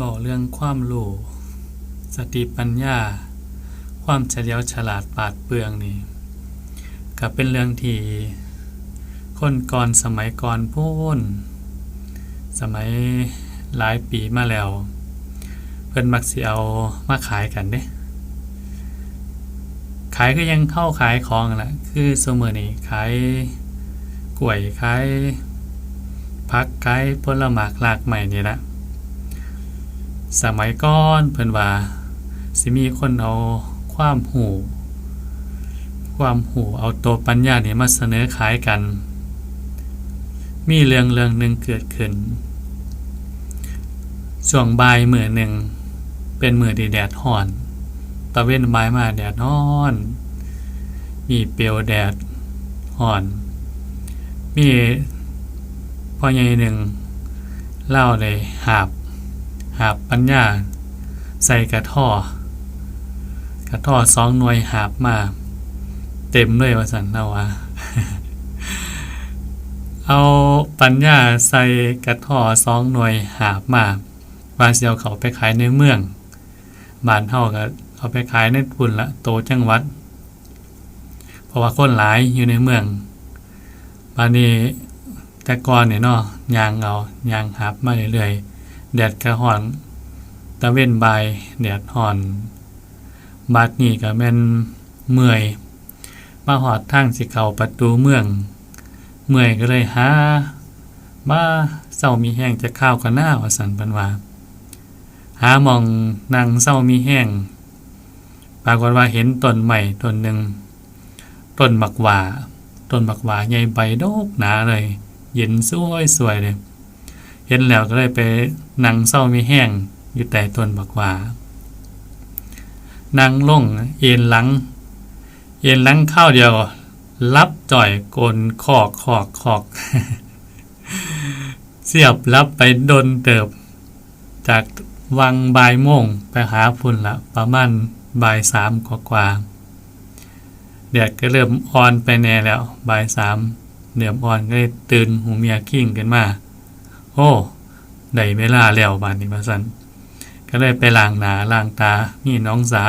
บอกเรื่องความรู้สติปัญญา ความเฉลียวฉลาดปาดเปรื่องนี่ก็เป็นเรื่องที่คนก่อนสมัยก่อนพูนสมัยหลายปีมาแล้ว เพิ่นมักสิเอามาขายกันเด้ขายก็ยังเข้าขายของแหละคือสมือนี้ขายกล้วยขายผักขายผลหมากหลากใหม่นี่ละ สมัยก่อนเพิ่นว่าสิมีคนเอาความหูความหูเอาตัวปัญญาเนี่ยมาเสนอขายกัน มีเรื่องเรื่องหนึ่งเกิดขึ้นช่วงบ่ายมือหนึ่งเป็นมือที่แดดห่อนตะเว้นบ่ายมาแดดร้อน มีเปลวแดดห่อน มีพ่อใหญ่หนึ่งเล่าเลยหาบ หาบปัญญา ใส่กระท่อ กระท่อสองหน่วยหาบมา เต็มเลยว่าสันเราวาเอาปัญญาใส่กระท่อสองหน่วยหาบมาว่าสิเอาเขาไปขายในเมืองบ้านเฮาก็เอาไปขายในพุ่นละโตจังหวัด เพราะว่าคนหลายอยู่ในเมืองบานนี้แต่ก่อนเนี่ยเนาะยางเอายางหับมาเรื่อยๆ แดดกระห่อนตะเว้นบายแดดห่อน บาดนี้ก็แม่นเมื่อยมาหอดทางสิเข้าประตูเมือง เมื่อยก็เลยหามาเศร้ามีแห้งจะข้าวกันหน้าว่าสันปันว่าหามองนางเศร้ามีแห้งปรากฏว่าเห็นต้นใหม่ต้นหนึ่งต้นบักหว่าต้นบักหว่าใหญ่ใบดกหนาเลย เย็นสวยสวยเลย เห็นแล้วก็เลยไปนางเศร้ามีแห้งอยู่แต่ต้นบักหว่านางล่งเอ็นหลัง เอ็นหลังข้าวเดียวรับจ่อยกลนคอกคอกคอก เสียบรับไปดนเติบ จากวังบายโมงไปหาพุ่นละประมาณบ่ายสามกว่าๆแดดก็เริ่มอ่อนไปแน่แล้วบ่ายสามเดือมอ่อนก็เลยตื่นหูเมียขิ้งขึ้นมา โอ้ได้เวลาแล้วบานนี้มาสันก็เลยไปล้างหนาล้างตานี่น้องสา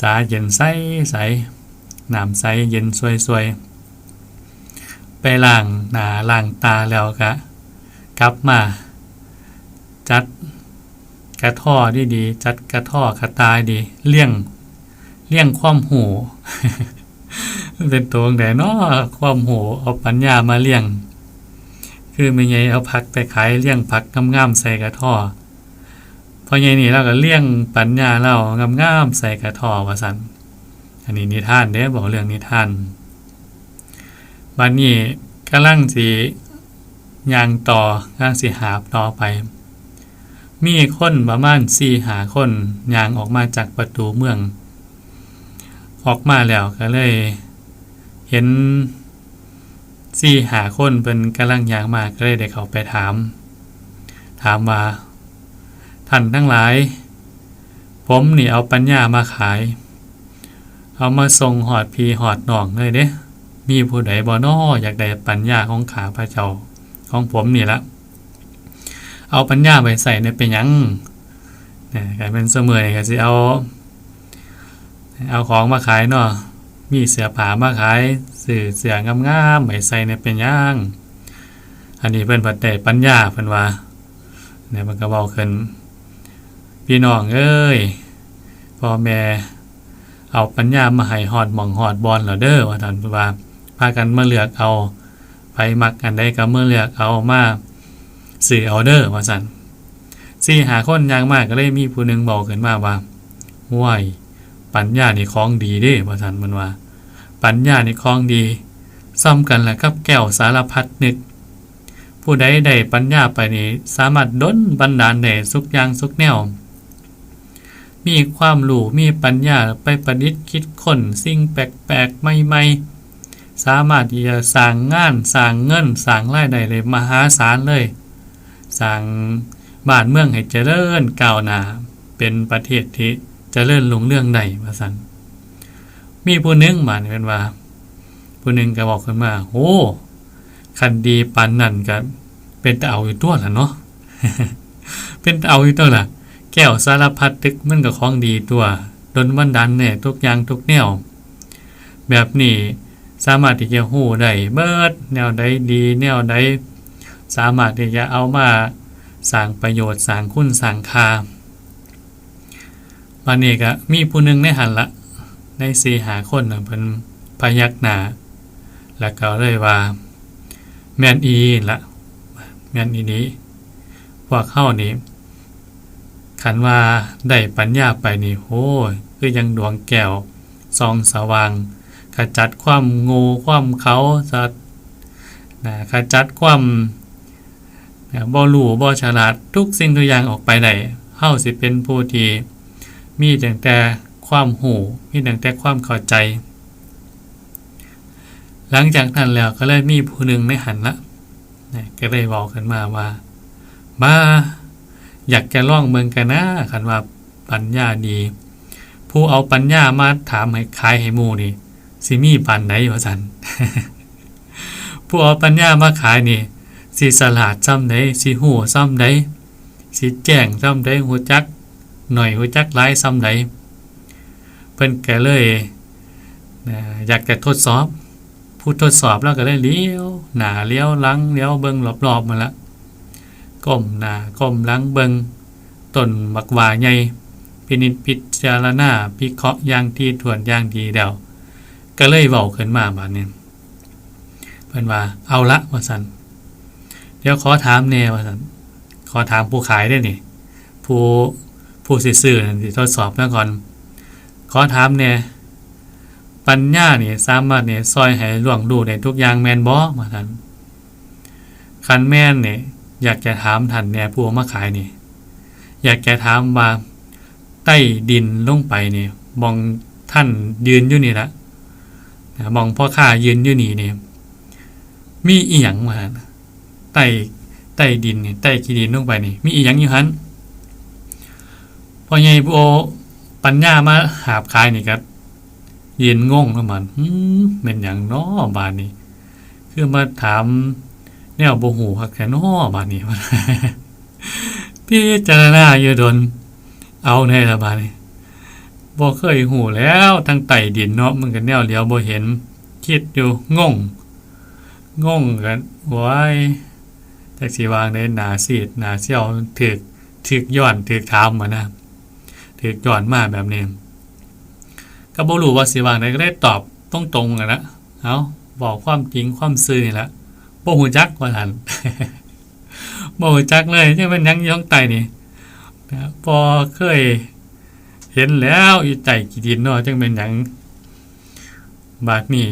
สาเย็นใสใสน้ำใสเย็นสวยสวยๆไปล้างหนาล้างตาแล้วก็กลับมา จัดกระท่อดีดีๆจัดกระท่อกระตายดีเลี่ยงเลี่ยงความหูเป็นตัวไหนเนาะความหูเอาปัญญามาเลี่ยง คือไม่ไงเอาผักไปขายเลี่ยงผักงามๆใส่กระท่อพอไงนี่เราก็เลี่ยงปัญญาเรางามๆใส่กระท่อว่าสันอันนี้นิทานเด้บอกเรื่องนิทานบัดนนี้กำลังสียางต่อกำลังสีหาบต่อไป มีคนประมาณสี่หาคนยางออกมาจากประตูเมือง ออกมาแล้วก็เลย เห็น สี่หาคนเป็นกำลังยางมาก็เลยได้เขาไปถาม ถามว่า ท่านทั้งหลาย ผมนี่เอาปัญญามาขาย เอามาส่งหอดพีหอดหนองเลยเด้ มีผู้ใดบ่นออยากได้ปัญญาของขาพระเจ้าของผมนี่ละเอาปัญญาไปใส่ในเป็นยังเนี่ยกลายเป็นเสมอก็สิเอา เอาของมาขายเนาะ มีเสือผามาขายสื่อเสืองามๆไปใส่ในเป็นหยังอันนี้เพิ่นปัดแต่ปัญญาเพิ่นว่าเนี่ยมันก็เว้าขึ้น พี่น้องเอ้ยพ่อแม่เอาปัญญามาให้หอดหม่องหอดบอลเหรอเด้อว่าท่านว่าพากันมาเลือกเอาไปมักอันใดก็เมาเลือกเอามาสื่อเอาเด้อว่าซั่นสี่หาคนยางมากก็เลยมีผู้หนึ่งบอกขึ้นมาว่าห้วย ปัญญานี่ของดีเด้ว่าซั่นมันว่า ปัญญานี่ของดี ซ้ำกันแหละกับแก้วสารพัดนึก ผู้ใดได้ปัญญาไปนี่สามารถดลบันดาลได้สุกยางสุกแนว มีความรู้มีปัญญาไปประดิษฐ์คิดค้นสิ่งแปลกๆใหม่ๆ สามารถที่จะสร้างงานสร้างเงินสร้างรายได้เลยมหาศาลเลยสร้างบ้านเมืองให้เจริญก้าวหน้าเป็นประเทศที่ จะเจริญรุ่งเรื่องใดว่าซั่นมีผู้หนึงมานเป็นว่า ผู้หนึงก็บอกขึ้นมาโอ้คันดีปานนั่นก็เป็นต่เอาอยู่ตัวล่ะเนาะเป็นเอาอยู่ตัวล่ะ แก้วสารพัดตึกมันก็ของดีตัวดนบันดันเนี่ยทุกอย่างทุกแนว แบบนี้สามารถที่จะหู้ได้เบิด แนวใดดี แนวใดสามารถที่จะเอามาสร้างประโยชน์สร้างคุณสร้างคา วันนี้ก็มีผู้หนึงในหันละในสีหาคนนะเพิ่นพยักหนาแล้วก็เลยว่า แมนอีละแมนอีนี้พวกเข้านี่ขันว่าได้ปัญญาไปนี่โอ้ยคือยังดวงแก้วซองสว่างขจัดความโง่ความเขาสัตนะขจัดความบ่รู้บ่ฉลาดทุกสิ่งทุกอย่างออกไปได้เฮาสิเป็นผู้ที่ มีตั้งแต่ความหูมีตั้งแต่ความเข้าใจ หลังจากนั้นแล้วก็เลยมีผู้หนึ่งในหันละนะก็เลยบอกกันมาว่ามาอยากจะล่องเมืองกันนะคันว่าปัญญาดี ผู้เอาปัญญามาถามให้ขายให้หมูนี่สิมีปันไหนวะสันผู้เอาปัญญามาขายนี่สิสลาดซ้ำใดสิหูซ้ำใดสิแจ้งซ้ำใดหูจัก หน่อยหูจักหลายซ้ำใดเพิ่นก็เลยอยากจะทดสอบ ผู้ทดสอบแล้วก็เลยเลี้ยวหนาเลี้ยวลังเลี้ยวเบิงรอบๆมาละก้มหน้าก้มลังเบิงต้นบักหวาใหญ่พินิจพิจารณาพิเคราะห์ย่างที่ถวนย่างดีแล้วก็เลยเว้าขึ้นมาบาดนี้เพิ่นว่าเอาละว่าซั่นเดี๋ยวขอถามแน่ว่าซั่นขอถามผู้ขายได้นี่ผู้ ผู้สิซื้อนั่ทดสอบแล้วก่อน ขอถามแน่ปัญญาเนี่ยสามารถเนี่ยซอยให้ล่วงรู้ได้ทุกอย่างแมนบ่ว่าซั่นคันแม่นนี่ยอยากจะถามท่านแน่ผู้มาขายนี่อยากจะถามว่าใต้ดินลงไปนี่มองท่านยืนอยู่นี่ละมองพ่อข้ายืนอยู่นี่เนี่ยมีอีหยังมาใต้ใต้ดินนี่ใต้ขี้ดินลงไปนี่มีอีหยังอยู่หัน พอใหญ่ผู้โอปัญญามาหาบขายนี่ครับยืนงงแล้วมันหืมเป็นอย่างน้อบานนี้ คือมาถามแนวโบหูคักแค่น้อบานนี้พี่จารณาอยู่ดน เอาในละบานนี้บ่เคยหูแล้วทั้งไต่ดินเนาะมันก็แนวเลี้ยวบ่เห็น คิดอยู่งงงงกันว้ายจักสิวางได้หนาซีดหนาเซี่ยวถึกถึกย้อนถึกถามมานะ ถึกย้อนมาแบบนี้ก็บ่รู้ว่าสิวางได้ก็ได้ตอบตรงๆกันนะ เอาบอกความจริงความซื่อนี่แหละบ่ฮู้จักว่าหันบ่ฮู้จักเลยจังเป็นยังอยู่ข้างใต้นี่นะพอเคย เห็นแล้วอีใจกี่ดินเนาะจังเป็นหยังบาดนี้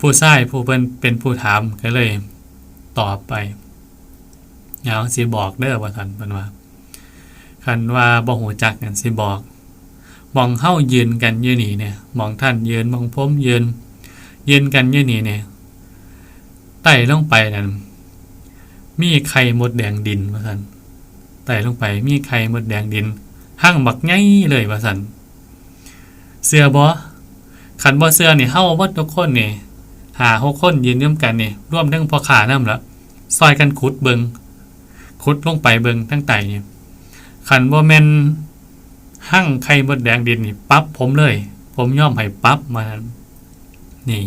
ผู้ชายผู้เป็นเป็นผู้ถามก็เลย ตอบไปเอาสิบอกเด้อว่าท่านเพิ่นว่า คันว่าบ่ฮู้จักกันสิบอกมองเฮายืนกันอยู่นี่เนี่ยมองท่านยืนมองผมยืนยืนกันอยู่นี่เนี่ยไต่ลงไปนั่นมีไข่มดแดงดินว่าท่านไต่ลงไปมีไข่มดแดงดินหั่งบักไงเลยว่าสันเสื้อบ่ขันบ่เสื้อนี่เฮาวัดทุกคนนี่หาหกคนยืนร่วมกันนี่ร่วมทั้งพ่อขาน้ำละซอยกันขุดเบิงขุดลงไปเบิงทั้งไต่เนี่ย ขันบ่แมนหั่งไข่มดแดงดินนี่ปั๊บผมเลย ผมย่อมให้ปั๊บมานี่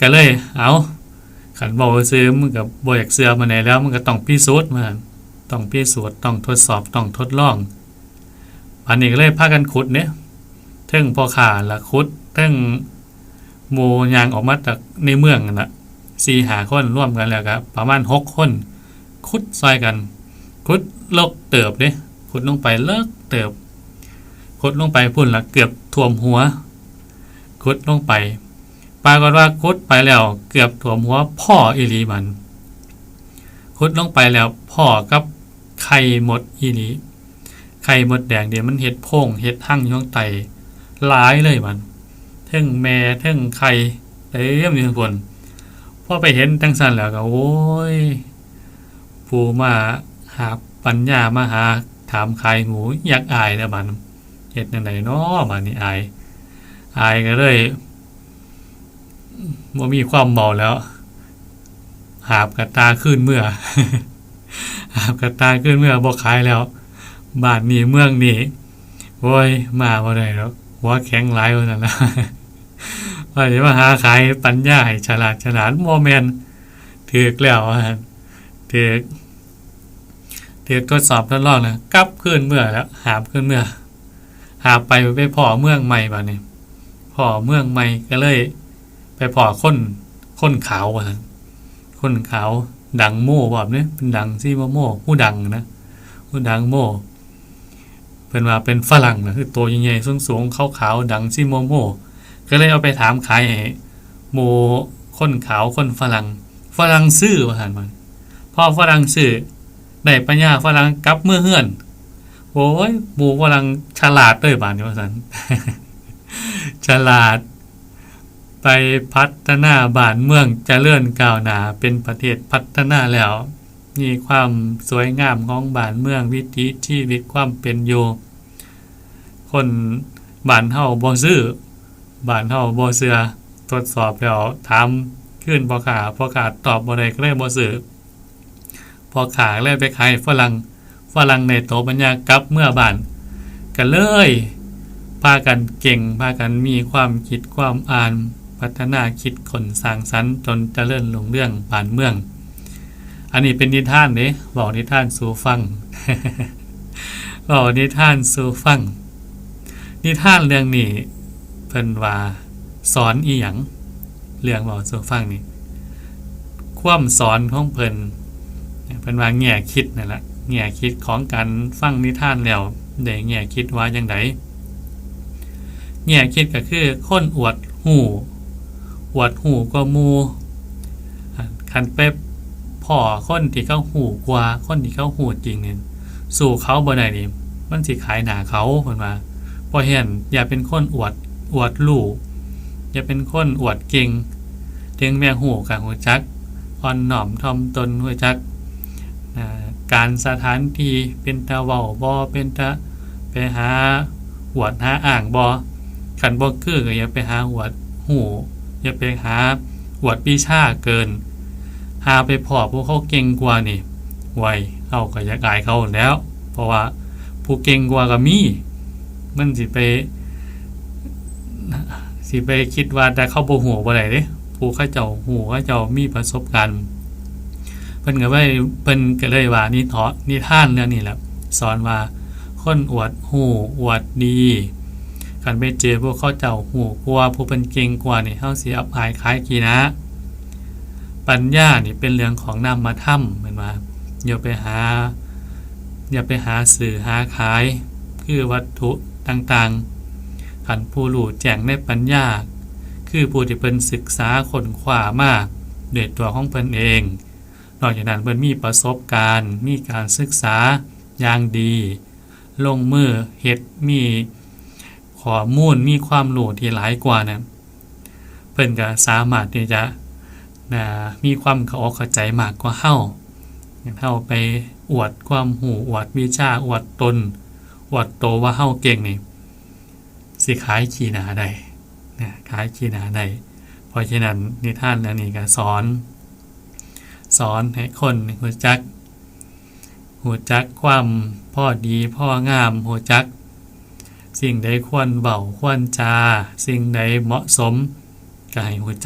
ก็เลย เอาขันบอกว่าซื้อมึงกับบอยากเสื้อมาไหนแล้วมึงก็ต้องพิสูจน์มาต้องพิสูจน์ต้องทดสอบต้องทดลองอันนี้ก็เลยพากันขุดเนี่ยเทิงพอขาละขุดเทิงโมยางออกมาจากในเมืองนั่นละสี่หาคนร่วมกันแล้วครับประมาณหกคน ขุดซอยกัน ขุดลกเติบเนี่ยขุดลงไปเลิกเติบขุดลงไปพุ่นละเกือบท่วมหัวขุดลงไปปรากฏว่าขุดไปแล้ว เกือบท่วมหัวพ่ออีลีมันขุดลงไปแล้วพ่อกับไข่หมดอีนี้ไข่หมดแดงเดี๋ยวมันเห็ดโพงเห็ดหั่งย่องไตหลายเลยมันเทิงแม่เทิงไข่เต็มอยู่ข้งบนพอไปเห็นทั้งสันแล้วก็โอ้ยผู้มา หาปัญญามาหาถามใครหมูอยากอายนะบันเห็ดยังไงเนาะบันนี้อาย อายก็เลยว่ามีความเมาแล้ว หาบกับตาขึ้นเมื่อ หาบกระตาขึ้นเมื่อบ่ขายแล้ว บ้านนี้เมืองนี้โอ้ยมาบ่ได้แล้วหัวแข็งหลายว่าซั่นละว่าสิมาหาขายปัญญาให้ฉลาดฉลาดบ่แม่นถูกแล้วว่าซั่ นถูกถูกทดสอบทดลองแล้วกลับขึ้นเมื่อแล้วหาบขึ้นเมื่อ หาไปไปพ่อเมืองใหม่บัดนี้พ่อเมืองใหม่ก็เลย ไปพ่อคนคนขาวว่านคนขาวดังโม่แบบนี้เป็นดังซี่ว่าโม่ผู้ดังนะผู้ดังโม่เป็นว่าเป็นฝรั่งนะคือตัวใหญ่ๆสูงๆขาวๆดังซี่โมโม่ก็เลยเอาไปถามขายโมคนขาวคนฝรั่งฝรั่งซื้อว่าหันมันพอฝรั่งซื้อ ได้ปัญญาฝรั่งกลับเมื่อเฮือนโอ้ยหมูฝรั่งฉลาดด้วยบานนี้ว่าสันฉลาด ไปพัฒนาบ้านเมืองจเจริญก้าวหน้าเป็นประเทศพัฒนาแล้วมีความสวยงามของบ้านเมืองวิถีชีวิตความเป็นอยู่คนบ้านเฮาบ่ซื้อบ้านเฮาบ่เชื่อทดสอบแล้วถามขึ้นพ่อขาพ่อขาตอบบ่ได้ก็เลยบ่ซื้อ อขาเลยไปขายฝรั่งฝรั่งในโตปัญญากลับเมื่อบ้านก็เลยพากันเก่งพากันมีความคิดความอ่านพัฒนาคิดคนสร้างสรรค์จนเจริญรุ่งเรื่องบ้านเมือง อันนี้เป็นนิทานเด้บอกนิทานสู่ฟังบอกนิทานสู่ฟัง นิทานเรื่องนี้เพิ่นว่าสอนอีหยังเรื่องบอกสู่ฟังนี่ความสอนของเพิ่น เพิ่นว่าแง่คิดนั่นแหละแง่คิดของการฟังนิทานแล้วได้แง่คิดว่าจังไดแง่คิดก็คือคนอวดหูอวดหูก็มูคันไปพ่อคนที่เขาหูกว่าคนที่เขาหูจริงเนี่ยสู่เขาบ่ได้นี่มันสิขายหนาเขาเพิ่นว่าพราะเห็นอย่าเป็นคนอวดอวดลูกอย่าเป็นคนอวดเก่งถึงแม่หูกับหัวจักอ่อนหน่อมทอมตนหัวจัก การสถานที่เป็นตะเว้าบ่เป็นตะไปหาอวดหาอ่างบ่ขันบ่คือก็อย่าไปหาหวดหูอย่าไปหาหวดปีชาเกิน หาไปพอผู้เขาเก่งกว่านี่ไวเอาก็อยากอายเขาแล้ว เพราะว่าผู้เก่งกว่าก็มี มันสิไป สิไปคิดว่าแต่เขาบ่หูบ่ได้เด้ผู้เขาเจ้าหูเขาเจ้ามีประสบการณ์ พิ่นก็ไว้เพิ่นก็เลยว่านี่เถาะนิท่านเรื่องนี้แหละสอนว่าคนอวดหูอวดดีกันไปเจอพวกเขาเจ้าหูกลัวผู้เป็นเก่งกว่านี่เฮาสิอับอายคล้ายกีนะ ปัญญานี่เป็นเรื่องของนามธรรมเหมือนว่าอย่าไปหา อย่าไปหาสื่อหาขาย คือวัตถุต่างๆขันผู้รู้แจ้งในปัญญา คือผู้ที่เป็นศึกษาค้นคว้ามากเด้วยตัวของเพิ่นเอง นอกจากนั้นเพิ่นมีประสบการณ์ มีการศึกษาอย่างดี ลงมือเฮ็ดมีข้อมูลมีความรู้ที่หลายกว่านะเพิ่นก็สามารถที่จะนะมีความเข้าอกเข้าใจมากกว่าเฮาอย่างเฮาไปอวดความหูอวดวิชาอวดตนอวดโตว่าเฮาเก่งนี่สิขายขี้หนาได้นะขายขี้หนาได้เพราะฉะนั้นนิทานเรื่องนี้ก็สอน สอนให้คนหัวจักหูจักความพ่อดีพ่องามหูจัก สิ่งใดควรเบาควรจา สิ่งใดเหมาะสมก็ให้หูจัก